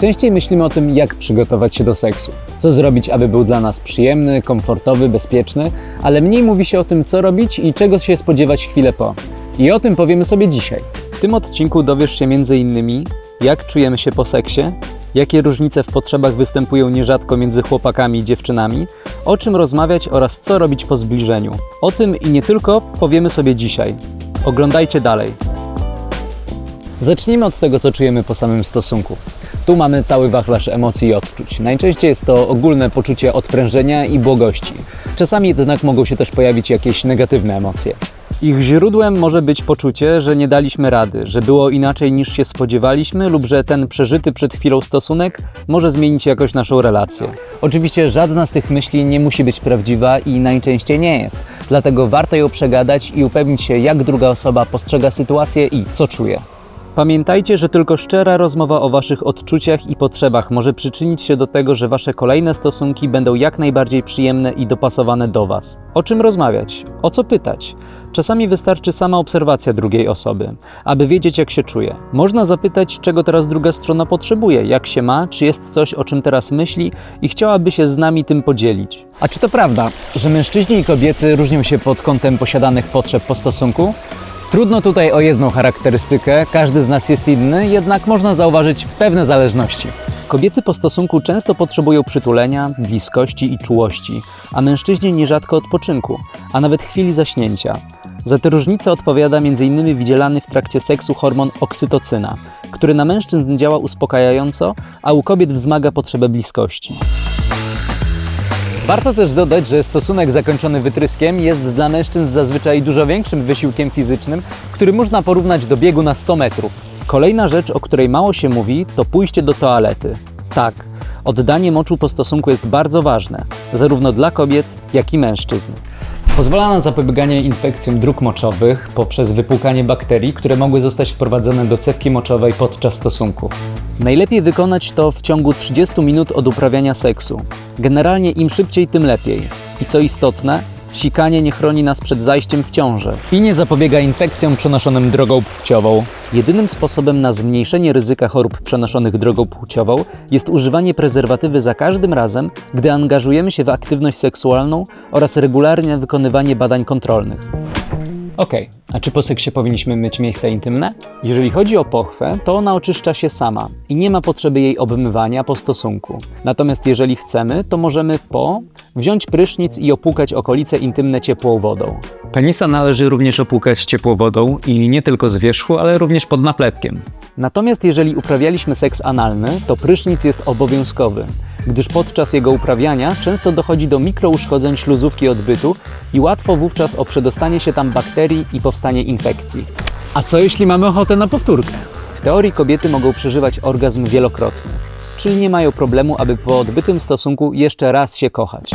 Częściej myślimy o tym, jak przygotować się do seksu, co zrobić, aby był dla nas przyjemny, komfortowy, bezpieczny, ale mniej mówi się o tym, co robić i czego się spodziewać chwilę po. I o tym powiemy sobie dzisiaj. W tym odcinku dowiesz się m.in. jak czujemy się po seksie, jakie różnice w potrzebach występują nierzadko między chłopakami i dziewczynami, o czym rozmawiać oraz co robić po zbliżeniu. O tym i nie tylko powiemy sobie dzisiaj. Oglądajcie dalej. Zacznijmy od tego, co czujemy po samym stosunku. Tu mamy cały wachlarz emocji i odczuć. Najczęściej jest to ogólne poczucie odprężenia i błogości. Czasami jednak mogą się też pojawić jakieś negatywne emocje. Ich źródłem może być poczucie, że nie daliśmy rady, że było inaczej niż się spodziewaliśmy, lub że ten przeżyty przed chwilą stosunek może zmienić jakoś naszą relację. Oczywiście żadna z tych myśli nie musi być prawdziwa i najczęściej nie jest, dlatego warto ją przegadać i upewnić się, jak druga osoba postrzega sytuację i co czuje. Pamiętajcie, że tylko szczera rozmowa o Waszych odczuciach i potrzebach może przyczynić się do tego, że Wasze kolejne stosunki będą jak najbardziej przyjemne i dopasowane do Was. O czym rozmawiać? O co pytać? Czasami wystarczy sama obserwacja drugiej osoby, aby wiedzieć, jak się czuje. Można zapytać, czego teraz druga strona potrzebuje, jak się ma, czy jest coś, o czym teraz myśli i chciałaby się z nami tym podzielić. A czy to prawda, że mężczyźni i kobiety różnią się pod kątem posiadanych potrzeb po stosunku? Trudno tutaj o jedną charakterystykę, każdy z nas jest inny, jednak można zauważyć pewne zależności. Kobiety po stosunku często potrzebują przytulenia, bliskości i czułości, a mężczyźni nierzadko odpoczynku, a nawet chwili zaśnięcia. Za te różnice odpowiada m.in. wydzielany w trakcie seksu hormon oksytocyna, który na mężczyzn działa uspokajająco, a u kobiet wzmaga potrzebę bliskości. Warto też dodać, że stosunek zakończony wytryskiem jest dla mężczyzn zazwyczaj dużo większym wysiłkiem fizycznym, który można porównać do biegu na 100 metrów. Kolejna rzecz, o której mało się mówi, to pójście do toalety. Tak, oddanie moczu po stosunku jest bardzo ważne, zarówno dla kobiet, jak i mężczyzn. Pozwala na zapobieganie infekcjom dróg moczowych poprzez wypłukanie bakterii, które mogły zostać wprowadzone do cewki moczowej podczas stosunku. Najlepiej wykonać to w ciągu 30 minut od uprawiania seksu. Generalnie im szybciej, tym lepiej. I co istotne, sikanie nie chroni nas przed zajściem w ciążę i nie zapobiega infekcjom przenoszonym drogą płciową. Jedynym sposobem na zmniejszenie ryzyka chorób przenoszonych drogą płciową jest używanie prezerwatywy za każdym razem, gdy angażujemy się w aktywność seksualną oraz regularnie wykonywanie badań kontrolnych. Okej, a czy po seksie powinniśmy myć miejsca intymne? Jeżeli chodzi o pochwę, to ona oczyszcza się sama i nie ma potrzeby jej obmywania po stosunku. Natomiast jeżeli chcemy, to możemy po wziąć prysznic i opłukać okolice intymne ciepłą wodą. Penisa należy również opłukać ciepłą wodą i nie tylko z wierzchu, ale również pod napletkiem. Natomiast jeżeli uprawialiśmy seks analny, to prysznic jest obowiązkowy, gdyż podczas jego uprawiania często dochodzi do mikrouszkodzeń śluzówki odbytu i łatwo wówczas o przedostanie się tam bakterii i powstanie infekcji. A co jeśli mamy ochotę na powtórkę? W teorii kobiety mogą przeżywać orgazm wielokrotnie, czyli nie mają problemu, aby po odbytym stosunku jeszcze raz się kochać.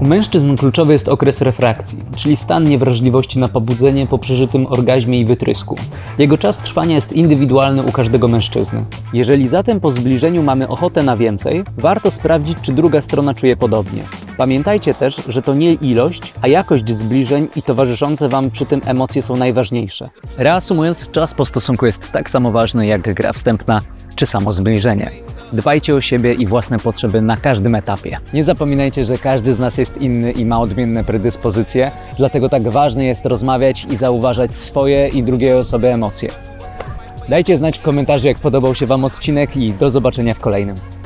U mężczyzn kluczowy jest okres refrakcji, czyli stan niewrażliwości na pobudzenie po przeżytym orgazmie i wytrysku. Jego czas trwania jest indywidualny u każdego mężczyzny. Jeżeli zatem po zbliżeniu mamy ochotę na więcej, warto sprawdzić, czy druga strona czuje podobnie. Pamiętajcie też, że to nie ilość, a jakość zbliżeń i towarzyszące Wam przy tym emocje są najważniejsze. Reasumując, czas po stosunku jest tak samo ważny jak gra wstępna czy samo zbliżenie. Dbajcie o siebie i własne potrzeby na każdym etapie. Nie zapominajcie, że każdy z nas jest inny i ma odmienne predyspozycje, dlatego tak ważne jest rozmawiać i zauważać swoje i drugiej osoby emocje. Dajcie znać w komentarzu, jak podobał się Wam odcinek i do zobaczenia w kolejnym.